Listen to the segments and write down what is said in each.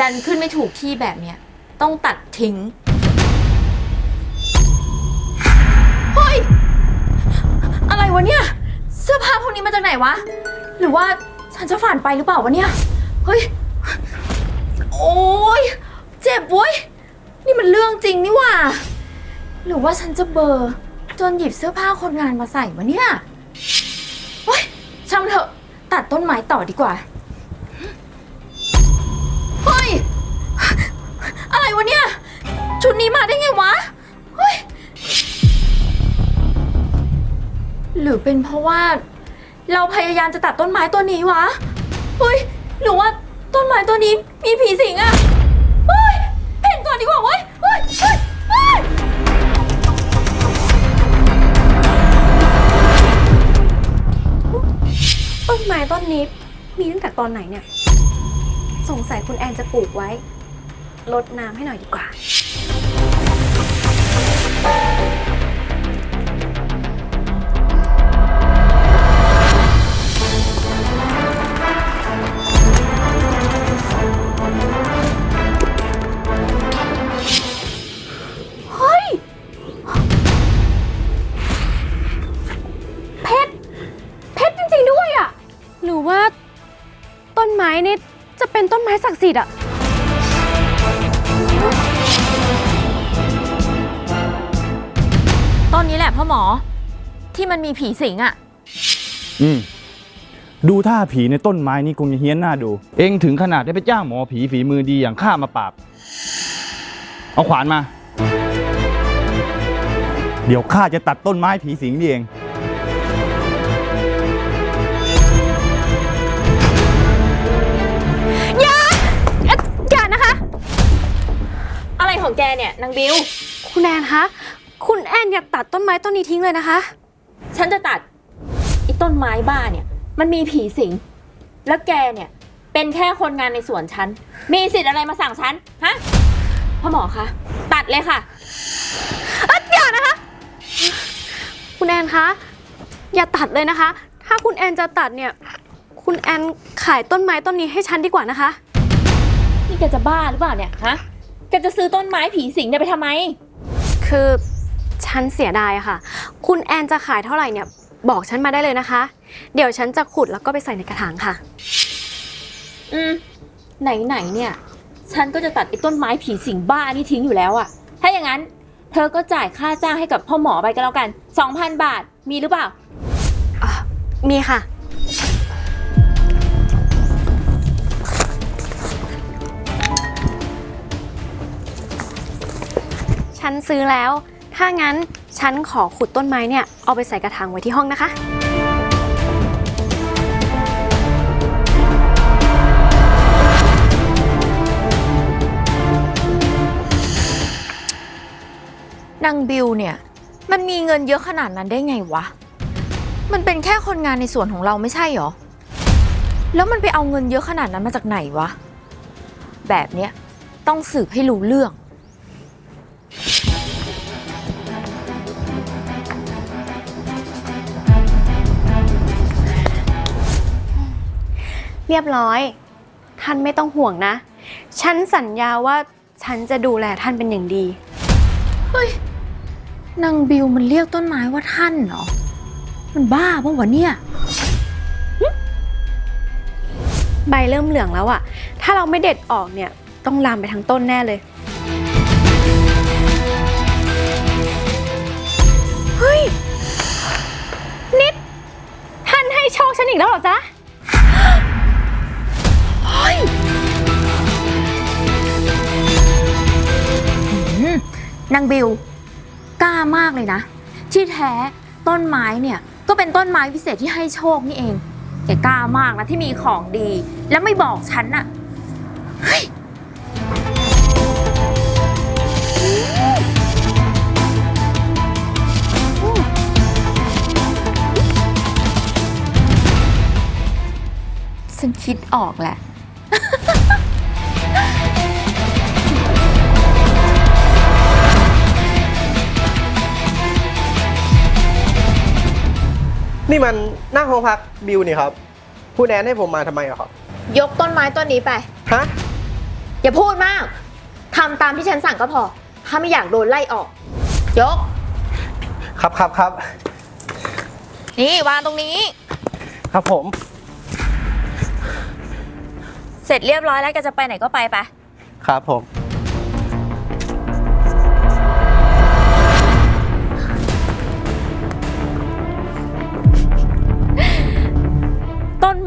ดันขึ้นไม่ถูกที่แบบเนี้ย ต้องตัดทิ้ง เฮ้ย อะไรวะเนี่ย เสื้อผ้าพวกนี้มาจากไหนวะ หรือว่าฉันจะฝันไปหรือเปล่าวะเนี่ย เฮ้ย โอ้ยเจ็บเว้ย นี่มันเรื่องจริงนี่หว่า หรือว่าฉันจะเบลอร์จนหยิบเสื้อผ้าคนงานมาใส่วะเนี่ย เฮ้ยช่างมันเถอะ ตัดต้นไม้ต่อดีกว่า วะเนี่ย ชุดนี้มาได้ไงวะเฮ้ยหรือเป็นเพราะว่า เราพยายามจะตัดต้นไม้ตัวนี้วะเฮ้ยหรือว่าต้นไม้ตัวนี้มีผีสิงอะเฮ้ยเพ่นก่อนดีกว่าเว้ยเฮ้ยเฮ้ยเฮ้ยต้นไม้ต้นนี้มีตั้งแต่ตอนไหนเนี่ย สงสัยคุณแอนจะปลูกไว้ รดน้ำให้หน่อยดีกว่า เฮ้ย เพชร เพชรจริงๆด้วยอะ่ะ หรือว่า ต้นไม้นี่จะเป็นต้นไม้ศักดิ์สิทธิ์อะ ต้นนี้แหละพ่อหมอ ที่มันมีผีสิงอะอืม ดูท่าผีในต้นไม้นี่คงจะเฮี้ยนหน้าดู เองถึงขนาดได้ไปจ้างหมอผีฝีมือดีอย่างข้ามาปราบ เอาขวานมา เดี๋ยวข้าจะตัดต้นไม้ผีสิงนี่เอง อย่านะคะ อะไรของแกเนี่ยนางบิว คุณแอนคะ คุณแอนอย่าตัดต้นไม้ต้นนี้ทิ้งเลยนะคะ ฉันจะตัดไอ้ต้นไม้บ้าเนี่ย มันมีผีสิง แล้วแกเนี่ย เป็นแค่คนงานในสวนฉัน มีสิทธิ์อะไรมาสั่งฉัน ฮะ พ่อหมอคะ ตัดเลยค่ะอย่านะคะ คุณแอนคะอย่าตัดเลยนะคะ ถ้าคุณแอนจะตัดเนี่ย คุณแอนขายต้นไม้ต้นนี้ให้ฉันดีกว่านะคะ นี่แกจะบ้าหรือเปล่าเนี่ย ฮะ แกจะซื้อต้นไม้ผีสิงเนี่ยไปทำไม คือ ฉันเสียดายอะค่ะ คุณแอนจะขายเท่าไหร่เนี่ย บอกฉันมาได้เลยนะคะ เดี๋ยวฉันจะขุดแล้วก็ไปใส่ในกระถางค่ะ อืม ไหนๆเนี่ย ฉันก็จะตัดไอ้ต้นไม้ผีสิงบ้านี่ทิ้งอยู่แล้วอะถ้าอย่างนั้น เธอก็จ่ายค่าจ้างให้กับพ่อหมอไปก็แล้วกัน 2,000 บาท มีหรือเปล่า มีค่ะ ฉันซื้อแล้ว ถ้างั้นฉันขอขุดต้นไม้เนี่ยเอาไปใส่กระถางไว้ที่ห้องนะคะ นางบิวเนี่ย มันมีเงินเยอะขนาดนั้นได้ไงวะ มันเป็นแค่คนงานในสวนของเราไม่ใช่หรอ แล้วมันไปเอาเงินเยอะขนาดนั้นมาจากไหนวะ แบบเนี้ยต้องสืบให้รู้เรื่อง เรียบร้อย ท่านไม่ต้องห่วงนะ ฉันสัญญาว่าฉันจะดูแลท่านเป็นอย่างดี เฮ้ยนางบิวมันเรียกต้นไม้ว่าท่านเหรอ มันบ้าปะวะเนี่ย ใบเริ่มเหลืองแล้วอะถ้าเราไม่เด็ดออกเนี่ย ต้องลามไปทั้งต้นแน่เลย เฮ้ย นิด ท่านให้โชคฉันอีกแล้วเหรอจ๊ะ นางบิวกล้ามากเลยนะ ที่แท้ต้นไม้เนี่ยก็เป็นต้นไม้พิเศษที่ให้โชคนี่เองแกกล้ามากนะที่มีของดี แล้วไม่บอกฉันน่ะเฮ้ยฉันคิดออกแหละ นี่มันหน้าห้องพักบิวนี่ครับ ผู้แนนให้ผมมาทำไมอะครับ ยกต้นไม้ต้นนี้ไป ฮะ อย่าพูดมากทำตามที่ฉันสั่งก็พอ ถ้าไม่อยากโดนไล่ออก ยก ครับครับครับ นี่วางตรงนี้ ครับผม เสร็จเรียบร้อยแล้วแกจะไปไหนก็ไปไป ครับผม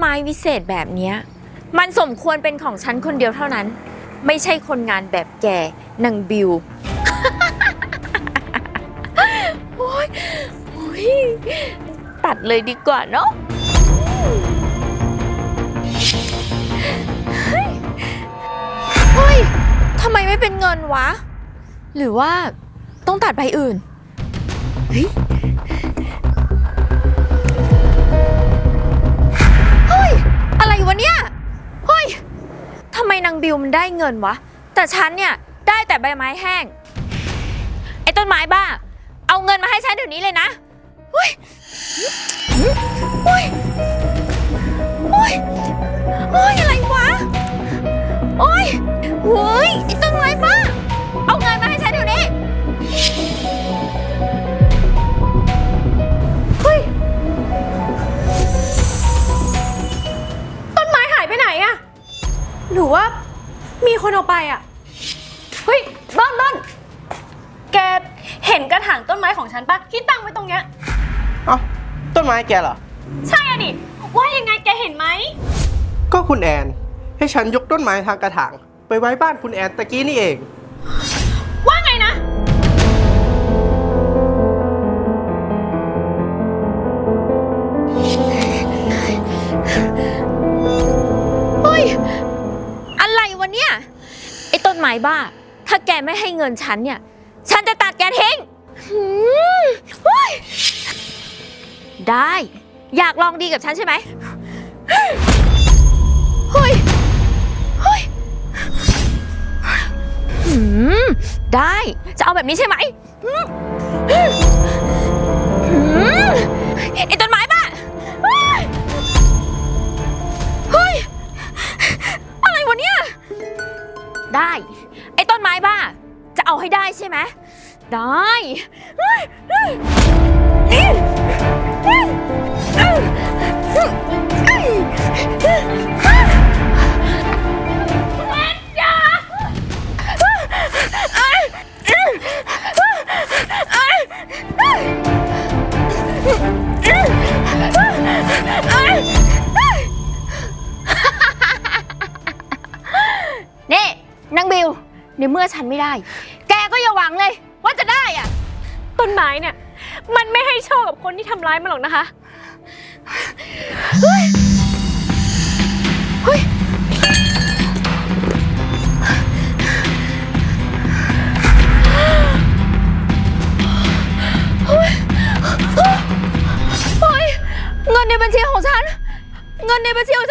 ไม้วิเศษแบบเนี้ยมันสมควรเป็นของฉันคนเดียวเท่านั้น ไม่ใช่คนงานแบบแกนางบิว โอ๊ยโอ๊ยตัดเลยดีกว่าเนาะเฮ้ยเฮ้ยทำไมไม่เป็นเงินวะ หรือว่าต้องตัดใบอื่น เฮ้ย นางบิวมันได้เงินวะ แต่ฉันเนี่ยได้แต่ใบไม้แห้ง ไอ้ต้นไม้บ้า เอาเงินมาให้ฉันเดี๋ยวนี้เลยนะอุ้ยอุ้ยอุ้ยอุ้ยอะไรวะโอ้ยเฮ้ย คนเอาไปอะเฮ้ยบ้านบ้านแกเห็นกระถางต้นไม้ของฉันปะที่ตั้งไว้ตรงเนี้ย เอ้าต้นไม้แกเหรอ ใช่อะดิว่ายังไงแกเห็นไหม ก็คุณแอน ให้ฉันยกต้นไม้ทางกระถาง ไปไว้บ้านคุณแอนตะกี้นี่เอง ไอ้ต้นไม้บ้า ถ้าแกไม่ให้เงินฉันเนี่ย ฉันจะตัดแกทิ้งหืมเฮ้ยได้ อยากลองดีกับฉันใช่ไหมเฮ้ยเฮ้ยหืมได้ จะเอาแบบนี้ใช่ไหมหืมหืมไอ้ต้นไม้บ้าเฮ้ยเฮ้ย อะไรวะเนี่ย ได้ ไอ้ต้นไม้บ้า จะเอาให้ได้ใช่ไหม ได้ งเลย ว่าจะได้อะต้นไม้เนี่ย มันไม่ให้โชคกับคนที่ทำร้ายมันหรอกนะคะเฮ้ยเงินในบัญชีของฉัน เงินในบัญชีของฉัน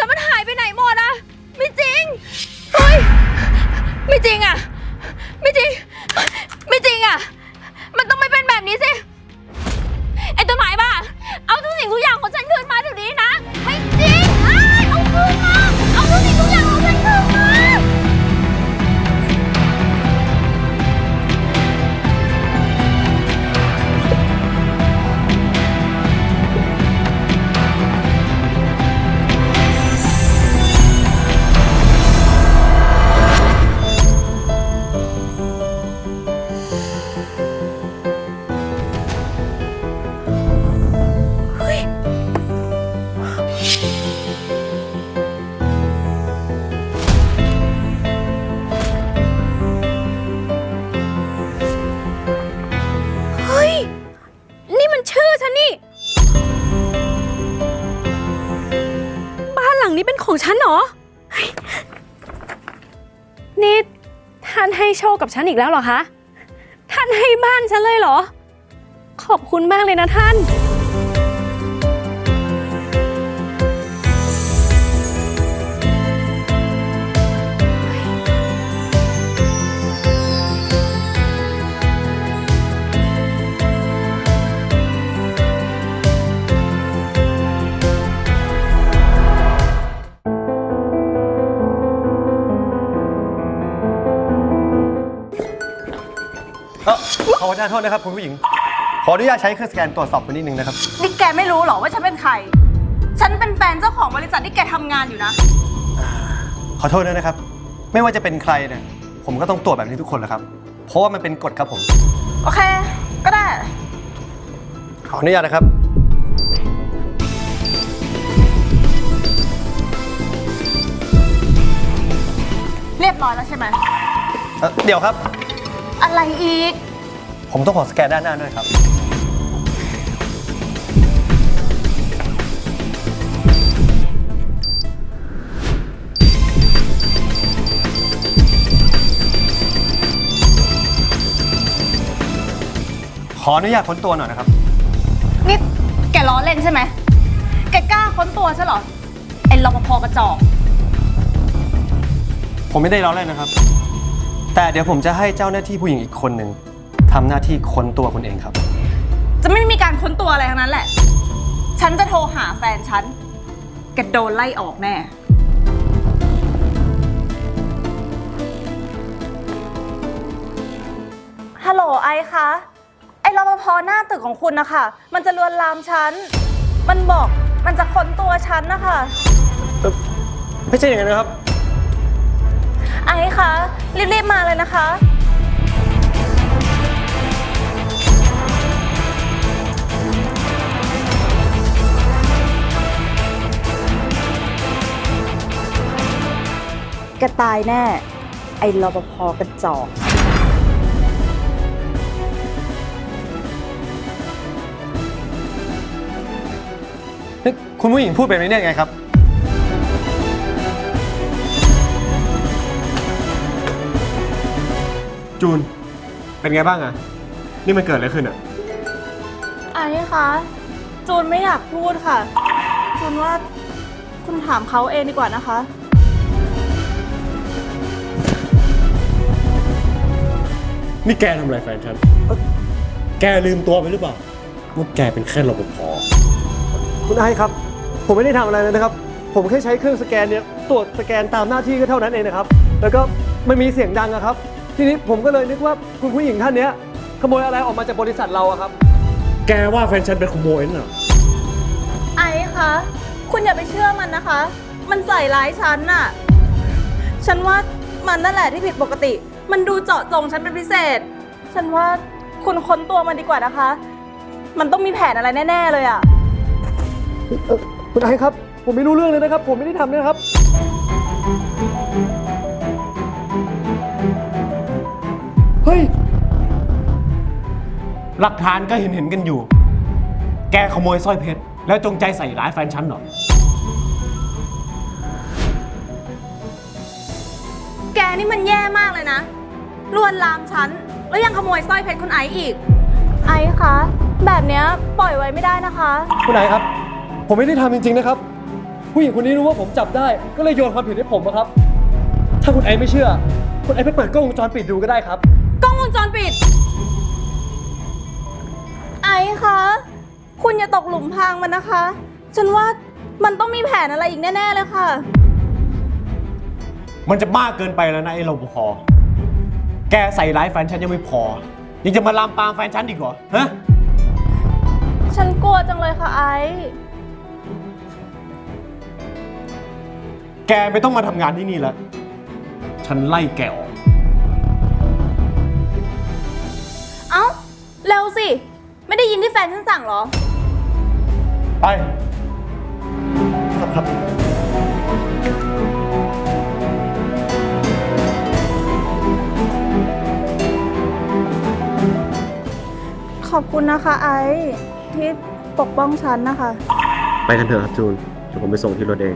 ฉันอีกแล้วเหรอคะ ท่านให้บ้านฉันเลยเหรอ ขอบคุณมากเลยนะท่าน ขอประทานโทษนะครับคุณผู้หญิง ขออนุญาตใช้เครื่องสแกนตรวจสอบคุณนิดนึงนะครับ นี่แกไม่รู้เหรอว่าฉันเป็นใคร ฉันเป็นแฟนเจ้าของบริษัทที่แกทำงานอยู่นะ ขอโทษด้วยนะครับ ไม่ว่าจะเป็นใครเนี่ยผมก็ต้องตรวจแบบนี้ทุกคนแหละครับ เพราะว่ามันเป็นกฎครับผม โอเค ก็ได้ ขออนุญาตนะครับ เรียบร้อยแล้วใช่ไหม เอ่อเดี๋ยวครับ อะไรอีก ผมต้องขอสแกนด้านหน้าด้วยครับ ขออนุญาตค้นตัวหน่อยนะครับ นี่แกล้อเล่นใช่ไหม แกกล้าค้นตัวใช่เหรอ ไอ้รปภกระจอกผมไม่ได้ล้อเล่นนะครับ แต่เดี๋ยวผมจะให้เจ้าหน้าที่ผู้หญิงอีกคนหนึ่ง ทำหน้าที่ค้นตัวคุณเองครับ จะไม่มีการค้นตัวอะไรทั้งนั้นแหละ ฉันจะโทรหาแฟนฉันแกโดนไล่ออกแน่ ฮัลโหลไอซ์คะ ไอรปภหน้าตึกของคุณนะคะ มันจะลวนลามฉัน มันบอกมันจะค้นตัวฉันนะคะ ไม่ใช่อย่างนั้นนะครับ ไอซ์คะรีบๆมาเลยนะคะ แกตายแน่ ไอ้รปภกระจอก นี่คุณผู้หญิงพูดแบบนี้ได้ยังไงครับ จูน เป็นไงบ้างอะนี่มันเกิดอะไรขึ้นอะไอ้คะจูนไม่อยากพูดค่ะ จูนว่าคุณถามเขาเองดีกว่านะคะ นี่แกทำอะไรแฟนฉัน แกลืมตัวไปหรือเปล่าว่าแกเป็นแค่รปภคุณไอซ์ครับ ผมไม่ได้ทำอะไรเลยนะครับ ผมแค่ใช้เครื่องสแกนเนี่ยตรวจสแกนตามหน้าที่ก็เท่านั้นเองนะครับ แล้วก็ไม่มีเสียงดังอะครับ ทีนี้ผมก็เลยนึกว่าคุณผู้หญิงท่านเนี้ยขโมยอะไรออกมาจากบริษัทเราอะครับ แกว่าแฟนฉันเป็นขโมยน่ะ ไอ้คะคุณอย่าไปเชื่อมันนะคะ มันใส่ร้ายฉันน่ะ ฉันว่ามันนั่นแหละที่ผิดปกติ มันดูเจาะจงฉันเป็นพิเศษ ฉันว่าคุณค้นตัวมันดีกว่านะคะ มันต้องมีแผนอะไรแน่ ๆ เลยอะ เอ่อคุณไอซ์ครับ ผมไม่รู้เรื่องเลยนะครับ ผมไม่ได้ทำนะครับ เฮ้ย หลักฐานก็เห็นเห็นๆกันอยู่ แกขโมยสร้อยเพชร แล้วจงใจใส่ร้ายแฟนฉันเหรอ แกนี่มันแย่มากเลยนะ ลวนลามฉัน แล้วยังขโมยสร้อยเพชรคุณไอซ์อีก ไอซ์คะ แบบเนี้ยปล่อยไว้ไม่ได้นะคะ คุณไอซ์ครับ ผมไม่ได้ทำจริงๆนะครับ ผู้หญิงคนนี้รู้ว่าผมจับได้ ก็เลยโยนความผิดให้ผมอะครับ ถ้าคุณไอซ์ไม่เชื่อ คุณไอซ์ไปเปิดกล้องวงจรปิดดูก็ได้ครับ กล้องวงจรปิด ไอซ์คะ คุณอย่าตกหลุมพรางมันนะคะ ฉันว่ามันต้องมีแผนอะไรอีกแน่ ๆ เลยค่ะ มันจะมากเกินไปแล้วนะไอ้รปภ แกใส่ร้ายแฟนฉันยังไม่พอ ยังจะมาลามปามแฟนฉันอีกเหรอ ฮะ ฉันกลัวจังเลยค่ะไอซ์แกไม่ต้องมาทำงานที่นี่แล้ว ฉันไล่แกออก เอ้า เร็วสิ ไม่ได้ยินที่แฟนฉันสั่งเหรอ ไป ครับครับ ขอบคุณนะคะไอซ์ที่ปกป้องฉันนะคะ ไปกันเถอะครับจูนเดี๋ยวผมไปส่งที่รถเอง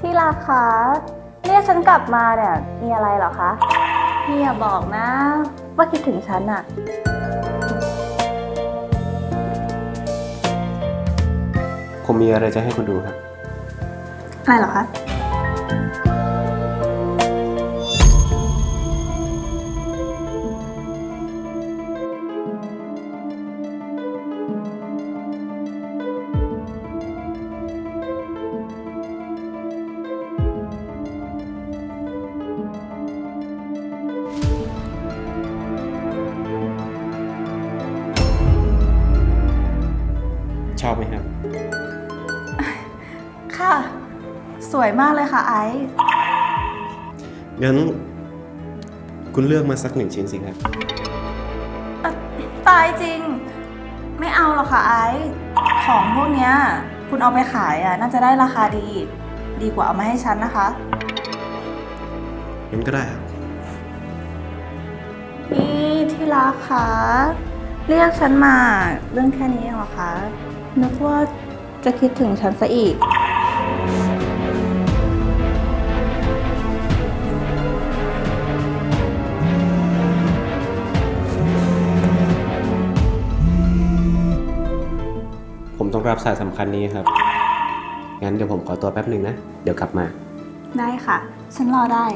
ที่ราคาเรียกฉันกลับมาเนี่ย มีอะไรเหรอคะพี่อย่าบอกนะ ว่าคิดถึงฉันอะ ผมมีอะไรจะให้คุณดูครับ อะไรเหรอคะ ชอบไหมครับ สวยมากเลยค่ะไอซ์งั้น คุณเลือกมาสักหนึ่งชิ้นสิครับ เอ่อตายจริง ไม่เอาหรอกค่ะไอซ์ของพวกเนี้ย คุณเอาไปขายอะ น่าจะได้ราคาดี ดีกว่าเอามาให้ฉันนะคะ งั้นก็ได้ครับ นี่ที่รักคะเรียกฉันมาเรื่องแค่นี้เองเหรอคะนึกว่าจะคิดถึงฉันซะอีก รับสายสำคัญนี้ครับ งั้นเดี๋ยวผมขอตัวแป๊บหนึ่งนะ เดี๋ยวกลับมา ได้ค่ะ ฉันรอได้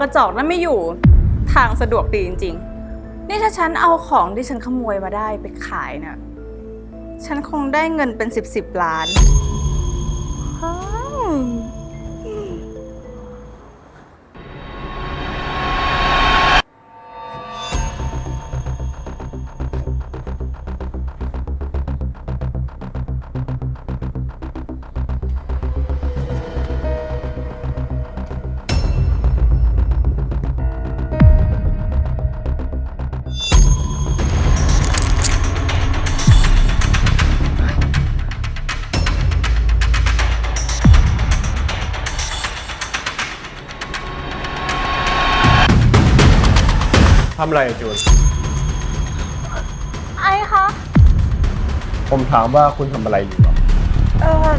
กระจอกนั้นไม่อยู่ ทางสะดวกดีจริง ๆ นี่ถ้าฉันเอาของที่ฉันขโมยมาได้ไปขายน่ะ ฉันคงได้เงินเป็นสิบสิบล้านำอะไรอะจูน ไอ้คะผมถามว่าคุณทำอะไรอยู่อะเออ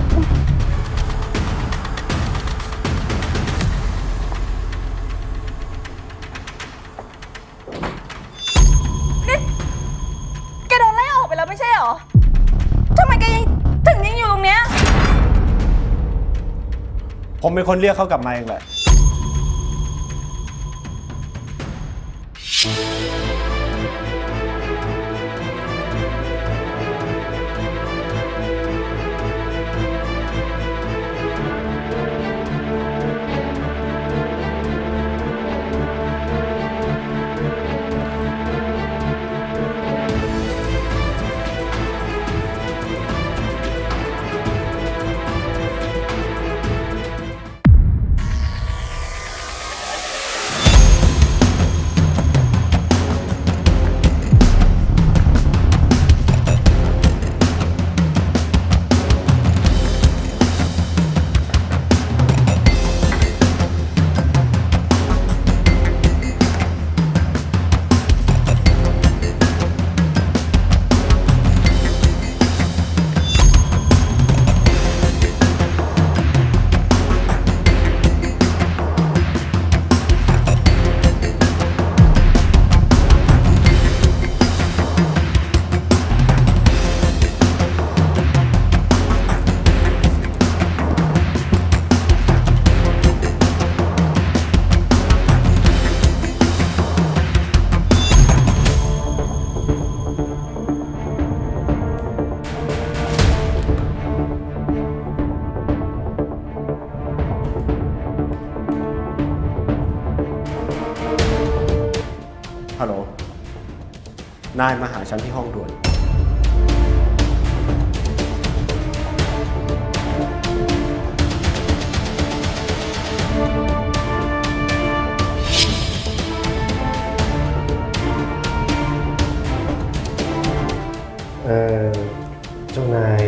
นี่แกโดนไล่ออกไปแล้วไม่ใช่เหรอทำไมแกยังถึงยังอยู่ตรงเนี้ย ผมเป็นคนเรียกเขากลับมาเองแหละายมาหาฉันที่ห้องด่วน เอ่อเจ้านาย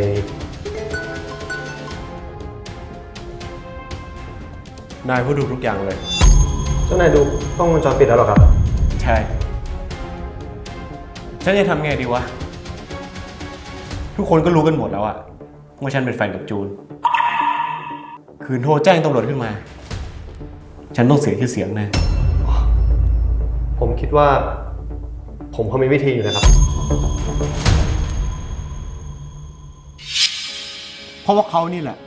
นายผู้ดูทุกอย่างเลย เจ้านายดูกล้องวงจรปิดแล้วเหรอครับ ใช่ ฉันจะทำไงดีวะ ทุกคนก็รู้กันหมดแล้วอะว่าฉันเป็นแฟนกับจูน คืนโทรแจ้งตำรวจขึ้นมา ฉันต้องเสียชื่อเสียงแน่ผมคิดว่า ผมพอมีวิธีอยู่นะครับ เพราะว่าเขานี่แหละ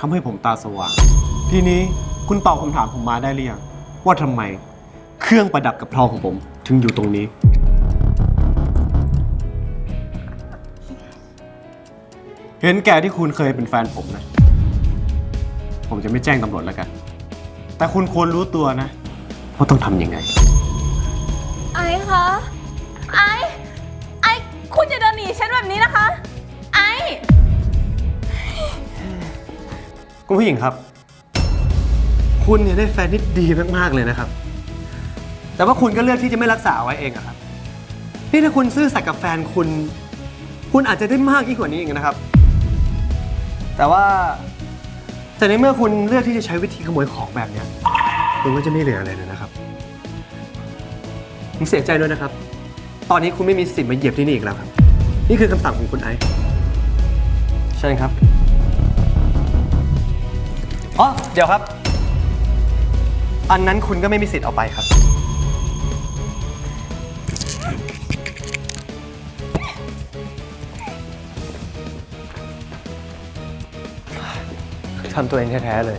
ทำให้ผมตาสว่าง ทีนี้คุณตอบคำถามผมมาได้หรือยังว่าทำไม เครื่องประดับกับเพลาของผม ถึงอยู่ตรงนี้ เห็นแก่ที่คุณเคยเป็นแฟนผมนะ ผมจะไม่แจ้งตำรวจแล้วกัน แต่คุณควรรู้ตัวนะว่าต้องทำยังไง ไอ้คะไอ้ไอ้คุณจะเดินหนีฉันแบบนี้นะคะ ไอ้คุณผู้หญิงครับ คุณเนี่ยได้แฟนที่ดีมากๆเลยนะครับ แต่ว่าคุณก็เลือกที่จะไม่รักษาเอาไว้เองอะครับ นี่ถ้าคุณซื่อสัตย์กับแฟนคุณ คุณอาจจะได้มากยิ่งกว่านี้อีกนะครับ แต่ว่า แต่ในเมื่อคุณเลือกที่จะใช้วิธีขโมยของแบบเนี้ยคุณก็จะไม่เหลืออะไรเลยนะครับ ผมเสียใจด้วยนะครับ ตอนนี้คุณไม่มีสิทธิ์มาเหยียบที่นี่อีกแล้วครับ นี่คือคำสั่งของคุณไอซ์เชิญครับอ๋อเดี๋ยวครับ อันนั้นคุณก็ไม่มีสิทธิ์เอาไปครับ ทำตัวเองแท้ๆเลย